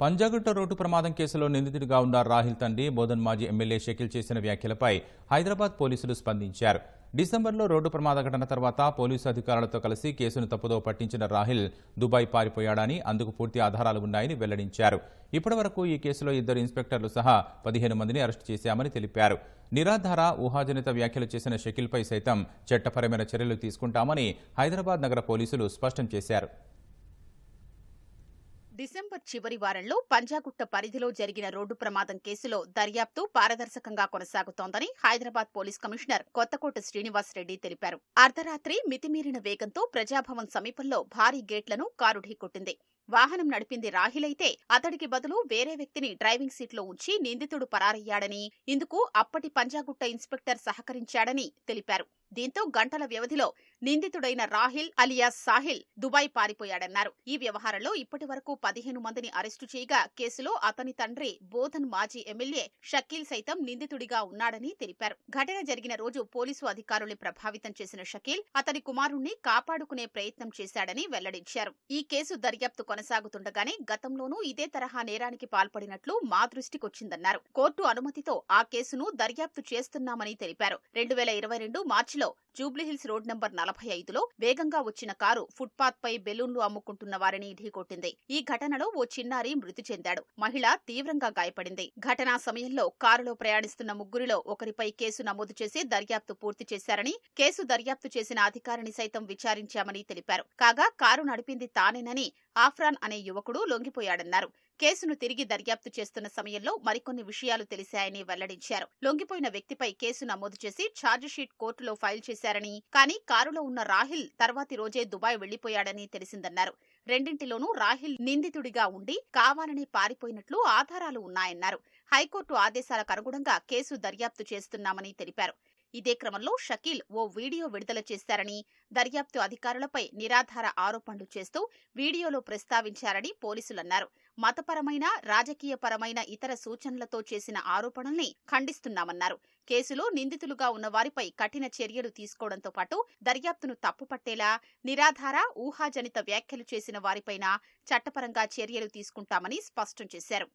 Panjagutta road ప్రమాదం కేసులో నిందితుడిగా ఉన్న రాహిల్ తండ్రి బోధన్ మాజీ ఎమ్మెల్యే షకిల్ చేసిన వ్యాఖ్యలపై హైదరాబాద్ పోలీసులు స్పందించారు. డిసెంబర్లో రోడ్డు ప్రమాద ఘటన తర్వాత పోలీసు అధికారులతో కలిసి కేసును తప్పుదో పట్టించిన రాహిల్ దుబాయ్ పారిపోయాడని అందుకు పూర్తి ఆధారాలు ఉన్నాయని వెల్లడించారు. ఇప్పటివరకు ఈ కేసులో ఇద్దరు ఇన్స్పెక్టర్లు సహా పదిహేను మందిని అరెస్టు చేశామని తెలిపారు. నిరాధార ఊహాజనిత వ్యాఖ్యలు చేసిన షకిల్పై సైతం చట్టపరమైన చర్యలు తీసుకుంటామని హైదరాబాద్ నగర పోలీసులు స్పష్టం చేశారు. డిసెంబర్ చివరి వారంలో పంజాగుట్ట పరిధిలో జరిగిన రోడ్డు ప్రమాదం కేసులో దర్యాప్తు పారదర్శకంగా కొనసాగుతోందని హైదరాబాద్ పోలీస్ కమిషనర్ కొత్తకోట శ్రీనివాస్ రెడ్డి తెలిపారు. అర్ధరాత్రి మితిమీరిన వేగంతో ప్రజాభవన్ సమీపంలో భారీ గేట్లను కారు ఢీకొట్టింది వాహనం నడిపింది రాహిలైతే అతడికి బదులు వేరే వ్యక్తిని డ్రైవింగ్ సీట్లో ఉంచి నిందితుడు పరారయ్యాడని ఇందుకు అప్పటి పంజాగుట్ట ఇన్స్పెక్టర్ సహకరించాడని తెలిపారు. దీంతో గంటల వ్యవధిలో నిందితుడైన రాహిల్ అలియాస్ సాహిల్ దుబాయ్ పారిపోయాడన్నారు. ఈ వ్యవహారంలో ఇప్పటి వరకు పదిహేను మందిని అరెస్టు చేయగా కేసులో అతని తండ్రి బోధన్ మాజీ ఎమ్మెల్యే షకీల్ సైతం నిందితుడిగా ఉన్నాడని తెలిపారు. ఘటన జరిగిన రోజు పోలీసు అధికారుల్ని ప్రభావితం చేసిన షకీల్ అతని కుమారుణ్ణి కాపాడుకునే ప్రయత్నం చేశాడని వెల్లడించారు. ఈ కేసు దర్యాప్తు కొనసాగుతుండగానే గతంలోనూ ఇదే తరహా నేరానికి పాల్పడినట్లు మా దృష్టికొచ్చిందన్నారు. కోర్టు అనుమతితో ఆ కేసును దర్యాప్తు చేస్తున్నామని తెలిపారు. రెండు వేల ఇరవై రెండు మార్చిలో జూబ్లీహిల్స్ రోడ్ నంబర్ నలభై ఐదులో వేగంగా వచ్చిన కారు ఫుట్పాత్ పై బెలూన్లు అమ్ముకుంటున్న వారిని ఢీకొట్టింది. ఈ ఘటనలో ఓ చిన్నారి మృతి చెందాడు. మహిళ తీవ్రంగా గాయపడింది. ఘటనా సమయంలో కారులో ప్రయాణిస్తున్న ముగ్గురిలో ఒకరిపై కేసు నమోదు చేసి దర్యాప్తు పూర్తి చేశారని కేసు దర్యాప్తు చేసిన అధికారిని సైతం విచారించామని తెలిపారు. కాగా కారు నడిపింది తానేనని ఆఫ్రాన్ అనే యువకుడు లొంగిపోయాడన్నారు. కేసును తిరిగి దర్యాప్తు చేస్తున్న సమయంలో మరికొన్ని విషయాలు తెలిశాయని వెల్లడించారు. లొంగిపోయిన వ్యక్తిపై కేసు నమోదు చేసి ఛార్జిషీట్ కోర్టులో ఫైల్ చేశారని కానీ కారులో ఉన్న రాహిల్ తర్వాతి రోజే దుబాయ్ వెళ్ళిపోయాడని తెలిసిందన్నారు. రెండింటిలోనూ రాహిల్ నిందితుడిగా ఉండి కావాలని పారిపోయినట్లు ఆధారాలు ఉన్నాయన్నారు. హైకోర్టు ఆదేశాలకు అనుగుణంగా కేసు దర్యాప్తు చేస్తున్నామని తెలిపారు. ఇదే క్రమంలో షకీల్ ఓ వీడియో విడుదల చేశారని దర్యాప్తు అధికారులపై నిరాధార ఆరోపణలు చేస్తూ వీడియోలో ప్రస్తావించారని పోలీసులన్నారు. మతపరమైన రాజకీయపరమైన ఇతర సూచనలతో చేసిన ఆరోపణల్ని ఖండిస్తున్నామన్నారు. కేసులో నిందితులుగా ఉన్న వారిపై కఠిన చర్యలు తీసుకోవడంతో పాటు దర్యాప్తును తప్పుపట్టేలా నిరాధార ఊహాజనిత వ్యాఖ్యలు చేసిన వారిపైన చట్టపరంగా చర్యలు తీసుకుంటామని స్పష్టం చేశారు.